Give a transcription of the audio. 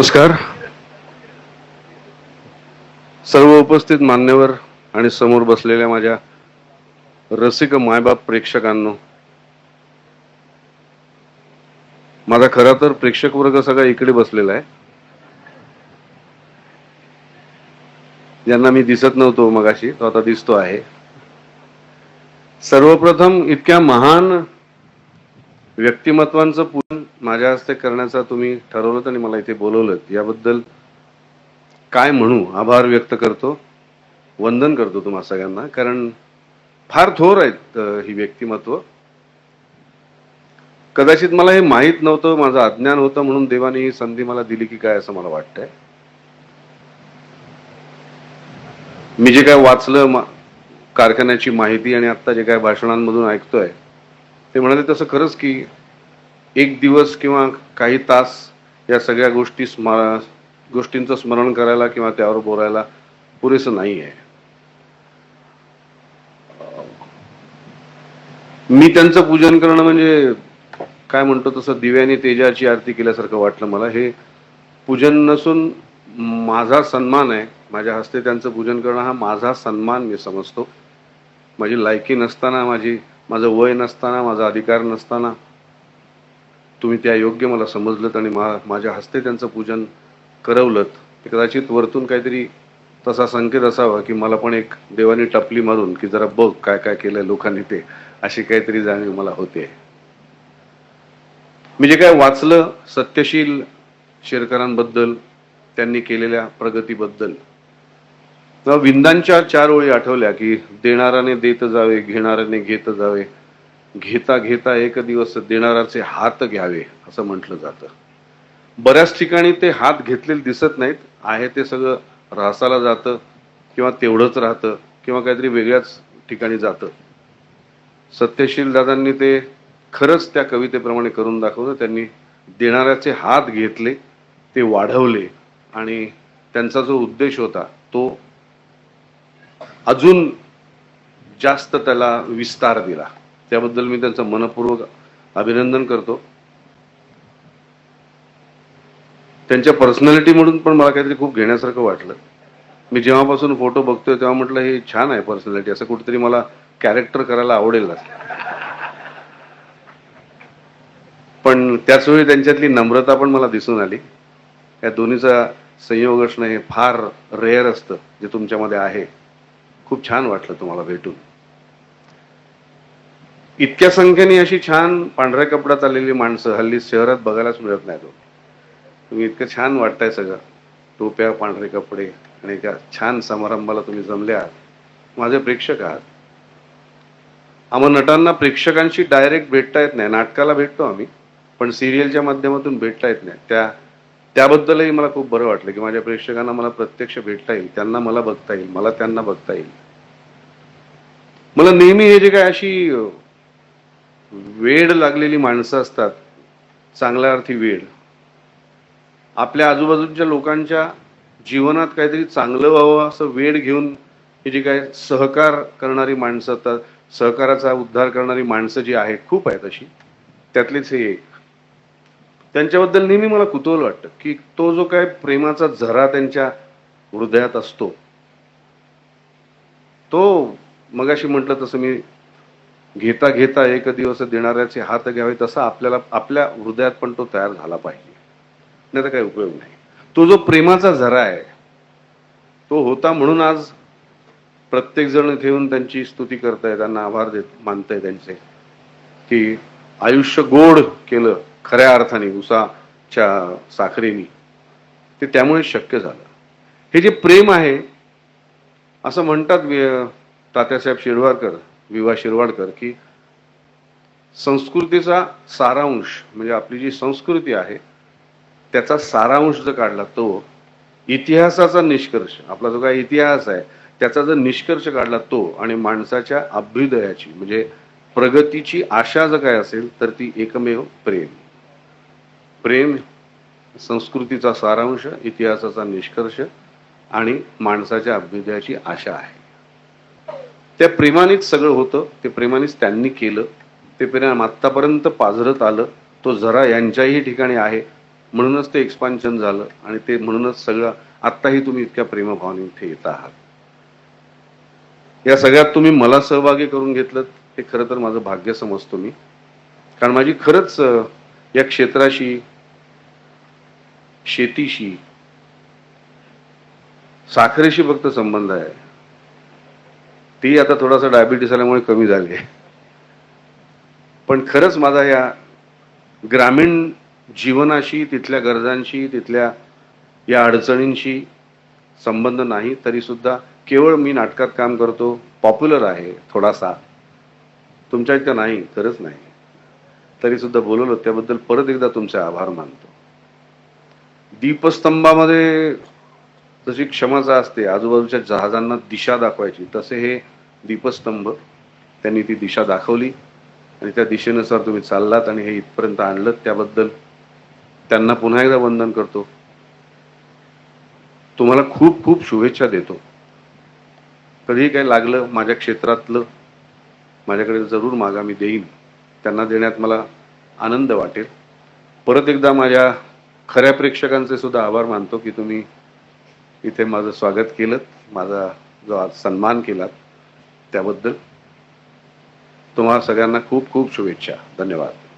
नमस्कार. सर्व उपस्थित मान्यवर आणि समोर बसलेल्या माझ्या रसिक मायबाप प्रेक्षकांनो माझा खरा तर प्रेक्षक वर्ग सगळा इकडे बसलेला आहे. ज्यांना मी दिसत नव्हतो मगाशी तो आता दिसतो आहे. सर्वप्रथम इतक्या महान व्यक्तिमत्वांचं पूजन माझ्या हस्ते करण्याचा तुम्ही ठरवलं आणि मला इथे बोलवलं याबद्दल काय म्हणू? आभार व्यक्त करतो. वंदन करतो तुम्हा सगळ्यांना कारण फार थोर आहेत ही व्यक्तिमत्व. कदाचित मला हे माहीत नव्हतं माझं अज्ञान होतं म्हणून देवाने ही संधी मला दिली की काय असं मला वाटतंय. मी जे काय वाचलं मा- कारखान्याची माहिती आणि आता जे काय भाषणांमधून ऐकतोय ते म्हणाले तसं खरंच की एक दिवस किंवा काही तास या सगळ्या गोष्टी स्मर गोष्टींचं स्मरण करायला किंवा त्यावर बोलायला पुरेसं नाही आहे मी त्यांचं पूजन करणं म्हणजे काय म्हणतो तसं दिव्याने तेजाची आरती केल्यासारखं वाटलं मला. हे पूजन नसून माझा सन्मान आहे. माझ्या हस्ते त्यांचं पूजन करणं हा माझा सन्मान मी समजतो. माझी लायकी नसताना माझी माझं वय नसताना माझा अधिकार नसताना तुम्ही त्या योग्य मला समजलं आणि मा माझ्या हस्ते त्यांचं पूजन करवलं ते कदाचित वरतून काहीतरी तसा संकेत असावा की मला पण एक देवानी टपली मारून की जरा बघ काय काय केलंय लोकांनी ते अशी काहीतरी जाणीव मला होते. मी जे काय वाचलं सत्यशील शेरकरांबद्दल त्यांनी केलेल्या प्रगतीबद्दल विंदांच्या चार ओळी आठवल्या की देणाराने देत जावे घेणाऱ्याने घेत जावे घेता घेता एक दिवस देणाराचे हात घ्यावे असं म्हटलं जातं. बऱ्याच ठिकाणी ते हात घेतलेले दिसत नाहीत. आहे ते सगळं रासाला जातं किंवा तेवढंच राहतं किंवा काहीतरी वेगळ्याच ठिकाणी जातं. सत्यशील दादांनी ते खरंच त्या कवितेप्रमाणे करून दाखवलं. त्यांनी देणाऱ्याचे हात घेतले ते वाढवले आणि त्यांचा जो उद्देश होता तो अजून जास्त त्याला विस्तार दिला. त्याबद्दल मी त्यांचं मनपूर्वक अभिनंदन करतो. त्यांच्या पर्सनॅलिटी म्हणून पण मला काहीतरी खूप घेण्यासारखं वाटलं. मी जेव्हापासून फोटो बघतोय तेव्हा म्हटलं हे छान आहे पर्सनॅलिटी असं कुठेतरी मला कॅरेक्टर करायला आवडेल पण त्याच वेळी त्यांच्यातली नम्रता पण मला दिसून आली. या दोन्हीचा संयोग असणं हे फार रेअर असतं जे तुमच्यामध्ये आहे. खूप छान वाटलं तुम्हाला भेटून. इतक्या संख्येने अशी छान पांढऱ्या कपड्यात आलेली माणसं हल्ली शहरात बघायलाच मिळत नाही तो तुम्ही इतकं छान वाटताय सगळं. टोप्या पांढरे कपडे आणि एका छान समारंभाला तुम्ही जमले आहात. माझे प्रेक्षक आहात. आम्हा नटांना प्रेक्षकांशी डायरेक्ट भेटता येत नाही. नाटकाला भेटतो आम्ही पण सिरियलच्या माध्यमातून भेटता येत नाही. त्या त्याबद्दलही मला खूप बरं वाटलं की माझ्या प्रेक्षकांना मला प्रत्यक्ष भेटता येईल. त्यांना मला बघता येईल. मला त्यांना बघता येईल. मला नेहमी हे जे काय अशी वेड लागलेली माणसं असतात चांगल्या अर्थी वेड. आपल्या आजूबाजूच्या लोकांच्या जीवनात काहीतरी चांगलं व्हावं असं वेड घेऊन हे जी काय सहकार करणारी माणसं असतात सहकाराचा उद्धार करणारी माणसं जी आहेत खूप आहेत अशी त्यातलीच हे एक. त्यांच्याबद्दल नेहमी मला कुतूहल वाटतं की तो जो काय प्रेमाचा झरा त्यांच्या हृदयात असतो तो मगाशी म्हटलं तसं मी घेता घेता एक दिवस देणाऱ्याचे हात घ्यावे तसा आपल्याला आपल्या हृदयात पण तो तयार झाला पाहिजे. नाही तर काही उपयोग नाही. तो जो प्रेमाचा झरा आहे तो होता म्हणून आज प्रत्येक जण इथे येऊन त्यांची स्तुती करताय त्यांना आभार देत मानताय त्यांचे की आयुष्य गोड केलं खऱ्या अर्थाने उसाच्या साखरेनी. ते त्यामुळे शक्य झालं. हे जे प्रेम आहे असं म्हणतात तात्यासाहेब शिरवाडकर विवा शिरवाडकर की संस्कृतीचा सारांश म्हणजे आपली जी संस्कृती आहे त्याचा सारांश जर काढला तो इतिहासाचा निष्कर्ष आपला जो काय इतिहास आहे त्याचा जर निष्कर्ष काढला तो आणि माणसाच्या अभ्युदयाची म्हणजे प्रगतीची आशा जर काय असेल तर ती एकमेव प्रेम. प्रेम संस्कृतीचा सारांश इतिहासाचा निष्कर्ष आणि माणसाच्या अभ्युदयाची आशा आहे. त्या प्रेमानेच सगळं होतं. ते प्रेमानेच त्यांनी केलं. ते प्रेम आत्तापर्यंत पाझरत आलं. तो जरा यांच्याही ठिकाणी आहे. म्हणूनच ते एक्सपान्शन झालं आणि ते म्हणूनच सगळं आत्ताही तुम्ही इतक्या प्रेमभावाने इथे येत आहात. या सगळ्यात तुम्ही मला सहभागी करून घेतलं हे खरं तर माझं भाग्य समजतो मी. कारण माझी खरंच या क्षेत्राशी शेतीशी साखरेशी फक्त संबंध आहे. ती आता थोडासा डायबिटीस आल्यामुळे कमी झाली आहे. पण खरंच माझा या ग्रामीण जीवनाशी तिथल्या गरजांशी तिथल्या या अडचणींशी संबंध नाही तरीसुद्धा केवळ मी नाटकात काम करतो पॉप्युलर आहे थोडासा. तुमच्या इतकं नाही खरंच नाही. तरीसुद्धा बोलवलं त्याबद्दल परत एकदा तुमचे आभार मानतो. दीपस्तंभामध्ये जशी क्षमता असते आजूबाजूच्या जहाजांना दिशा दाखवायची तसे हे दीपस्तंभ त्यांनी ती दिशा दाखवली. आणि त्या दिशेनुसार तुम्ही चाललात आणि हे इथपर्यंत आणलं त्याबद्दल त्यांना पुन्हा एकदा वंदन करतो. तुम्हाला खूप खूप शुभेच्छा देतो. कधीही काही लागलं माझ्या क्षेत्रातलं माझ्याकडे जरूर मागा मी देईन. त्यांना देण्यात मला आनंद वाटेल. परत एकदा माझ्या खऱ्या प्रेक्षकांचे सुद्धा आभार मानतो की तुम्ही इथे माझं स्वागत केलं. माझा जो आज सन्मान केलात त्याबद्दल तुम्हाला सगळ्यांना खूप खूप शुभेच्छा. धन्यवाद.